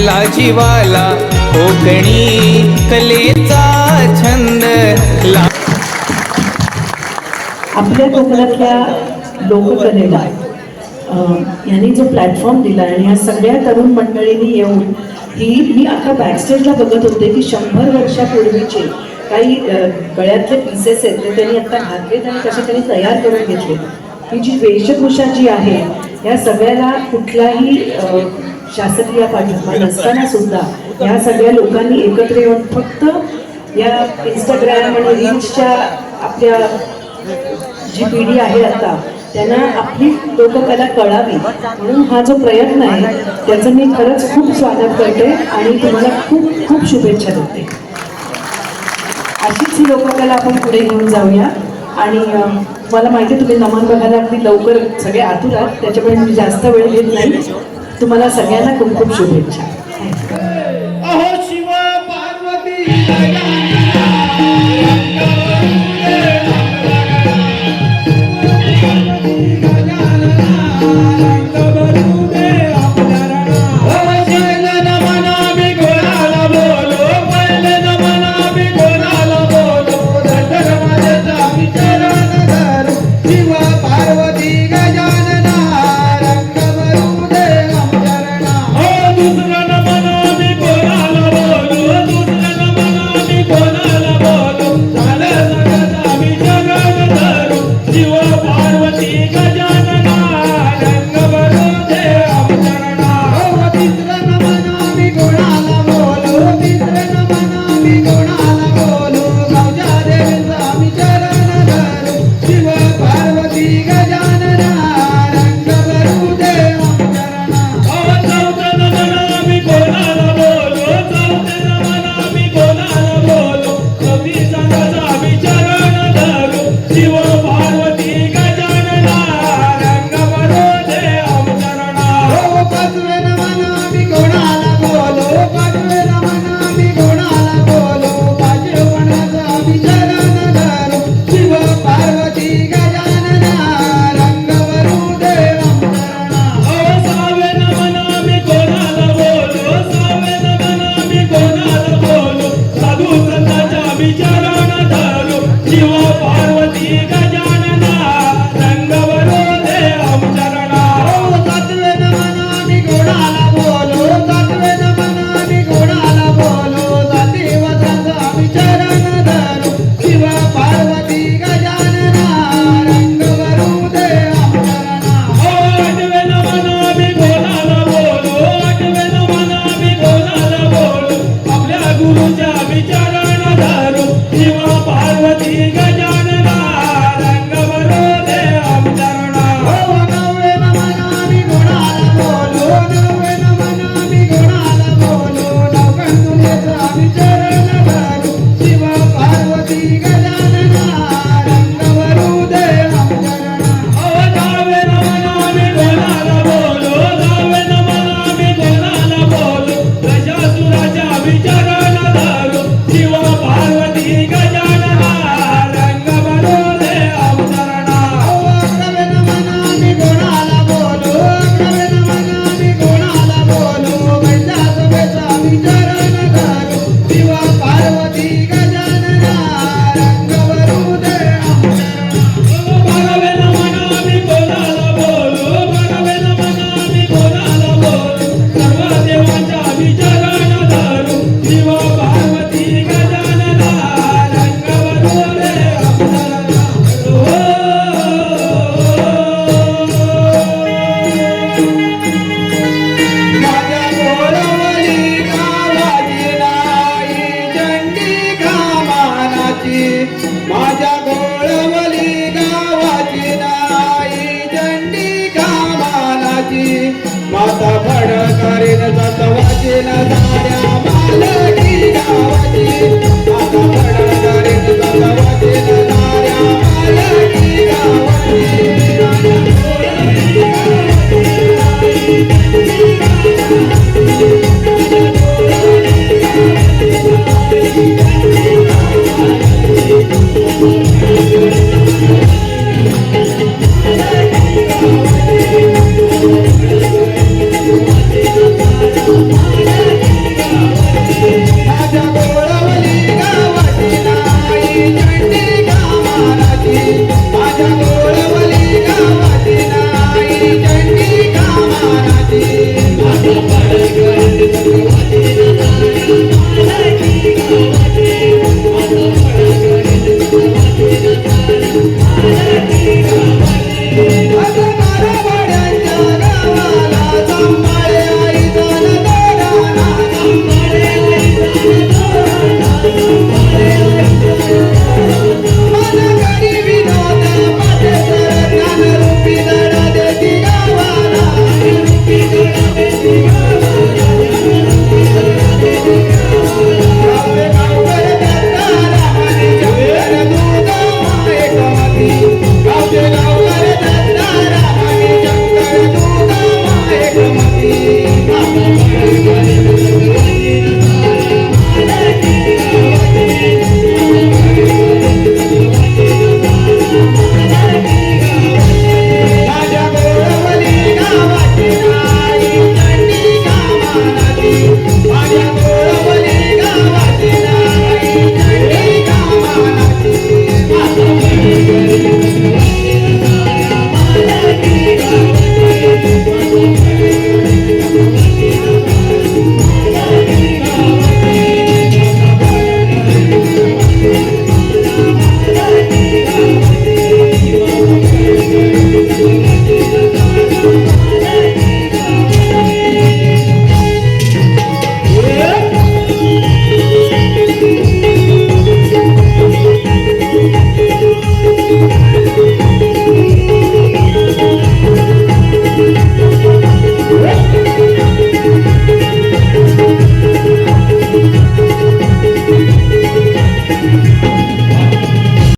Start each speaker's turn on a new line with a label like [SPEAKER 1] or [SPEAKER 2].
[SPEAKER 1] लागला जीवाला कोकणी कलेचा छंद.
[SPEAKER 2] आपल्या कोकणातल्या लोककलेला यांनी जो प्लॅटफॉर्म दिला आणि ह्या सगळ्या तरुण मंडळींनी येऊन ही मी आता बॅकस्टेजला बघत होते की शंभर वर्षापूर्वीचे काही गळ्यातले पीसेस आहेत ते त्यांनी आता घातलेत आणि कसे त्यांनी तयार करून घेतले ही जी वेशभूषा जी आहे या सगळ्याला कुठलाही शासकीय पाठिंबा नसताना सुद्धा या सगळ्या लोकांनी एकत्र येऊन फक्त या इंस्टाग्राम आणि रील्सच्या आपल्या जी पिढी आहे आता त्यांना आपली लोककला कळावी. म्हणून हा जो प्रयत्न आहे त्याचं मी खरंच खूप स्वागत करते आणि तुम्हाला खूप खूप शुभेच्छा देते. अशीच ही लोककला आपण पुढे घेऊन जाऊया. आणि मला माहिती तुम्ही नमन बघायला अगदी लवकर सगळे आतुरात त्याच्यामुळे मी जास्त वेळ घेत नाही. तुम्हाला सगळ्यांना खूप खूप शुभेच्छा.
[SPEAKER 3] Yeah. Peter.